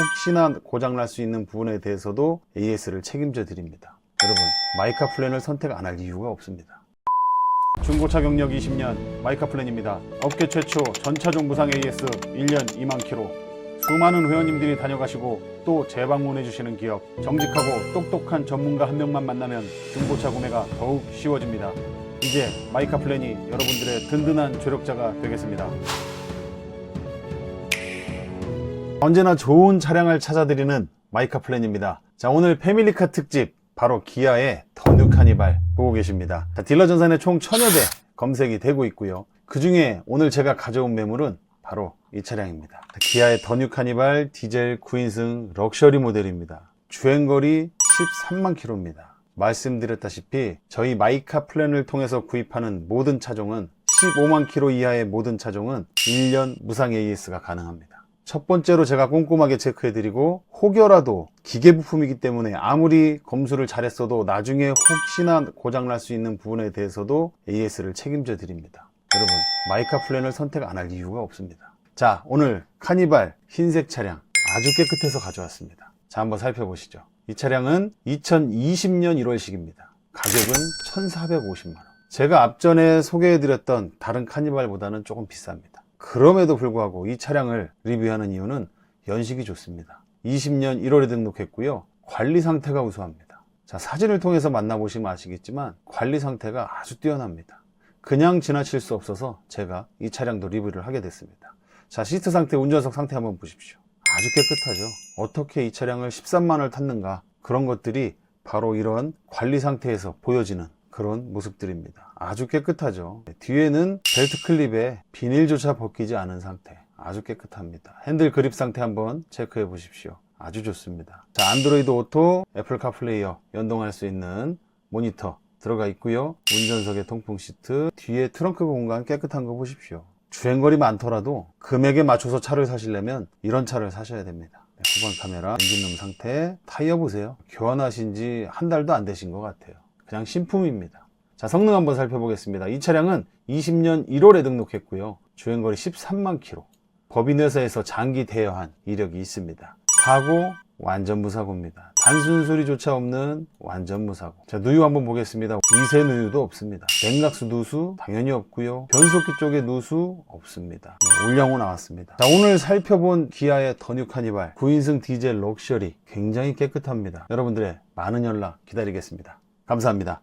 혹시나 고장날 수 있는 부분에 대해서도 AS를 책임져 드립니다. 여러분, 마이카 플랜을 선택 안 할 이유가 없습니다. 중고차 경력 20년 마이카 플랜입니다. 업계 최초 전차종 무상 AS 1년 2만 킬로. 수많은 회원님들이 다녀가시고 또 재방문해 주시는 기업. 정직하고 똑똑한 전문가 한 명만 만나면 중고차 구매가 더욱 쉬워집니다. 이제 마이카 플랜이 여러분들의 든든한 조력자가 되겠습니다. 언제나 좋은 차량을 찾아드리는 마이카 플랜입니다. 자, 오늘 패밀리카 특집 바로 기아의 더 뉴 카니발 보고 계십니다. 자, 딜러 전산에 총 1000여 대 검색이 되고 있고요. 그 중에 오늘 제가 가져온 매물은 바로 이 차량입니다. 자, 기아의 더 뉴 카니발 디젤 9인승 럭셔리 모델입니다. 주행거리 13만 킬로입니다. 말씀드렸다시피 저희 마이카 플랜을 통해서 구입하는 모든 차종은 15만 킬로 이하의 모든 차종은 1년 무상 AS가 가능합니다. 첫 번째로 제가 꼼꼼하게 체크해드리고 혹여라도 기계 부품이기 때문에 아무리 검수를 잘했어도 나중에 혹시나 고장날 수 있는 부분에 대해서도 AS를 책임져 드립니다. 여러분 마이카 플랜을 선택 안 할 이유가 없습니다. 자 오늘 카니발 흰색 차량 아주 깨끗해서 가져왔습니다. 자 한번 살펴보시죠. 이 차량은 2020년 1월식입니다. 가격은 1,450만 원. 제가 앞전에 소개해드렸던 다른 카니발보다는 조금 비쌉니다. 그럼에도 불구하고 이 차량을 리뷰하는 이유는 연식이 좋습니다. 20년 1월에 등록했고요. 관리 상태가 우수합니다. 자, 사진을 통해서 만나보시면 아시겠지만 관리 상태가 아주 뛰어납니다. 그냥 지나칠 수 없어서 제가 이 차량도 리뷰를 하게 됐습니다. 자, 시트 상태, 운전석 상태 한번 보십시오. 아주 깨끗하죠. 어떻게 이 차량을 13만을 탔는가 그런 것들이 바로 이런 관리 상태에서 보여지는 그런 모습들입니다. 아주 깨끗하죠. 뒤에는 벨트 클립에 비닐조차 벗기지 않은 상태. 아주 깨끗합니다. 핸들 그립 상태 한번 체크해 보십시오. 아주 좋습니다. 자, 안드로이드 오토, 애플 카플레이어 연동할 수 있는 모니터 들어가 있고요. 운전석에 통풍 시트, 뒤에 트렁크 공간 깨끗한 거 보십시오. 주행거리 많더라도 금액에 맞춰서 차를 사시려면 이런 차를 사셔야 됩니다. 네, 후방 카메라, 엔진룸 상태, 타이어 보세요. 교환하신 지 한 달도 안 되신 것 같아요. 그냥 신품입니다. 자, 성능 한번 살펴보겠습니다. 이 차량은 20년 1월에 등록했고요. 주행거리 13만 킬로. 법인회사에서 장기 대여한 이력이 있습니다. 사고 완전 무사고입니다. 단순 소리조차 없는 완전 무사고. 자, 누유 한번 보겠습니다. 미세 누유도 없습니다. 냉각수 누수 당연히 없고요. 변속기 쪽에 누수 없습니다. 네, 올량호 나왔습니다. 자, 오늘 살펴본 기아의 더뉴 카니발 9인승 디젤 럭셔리 굉장히 깨끗합니다. 여러분들의 많은 연락 기다리겠습니다. 감사합니다.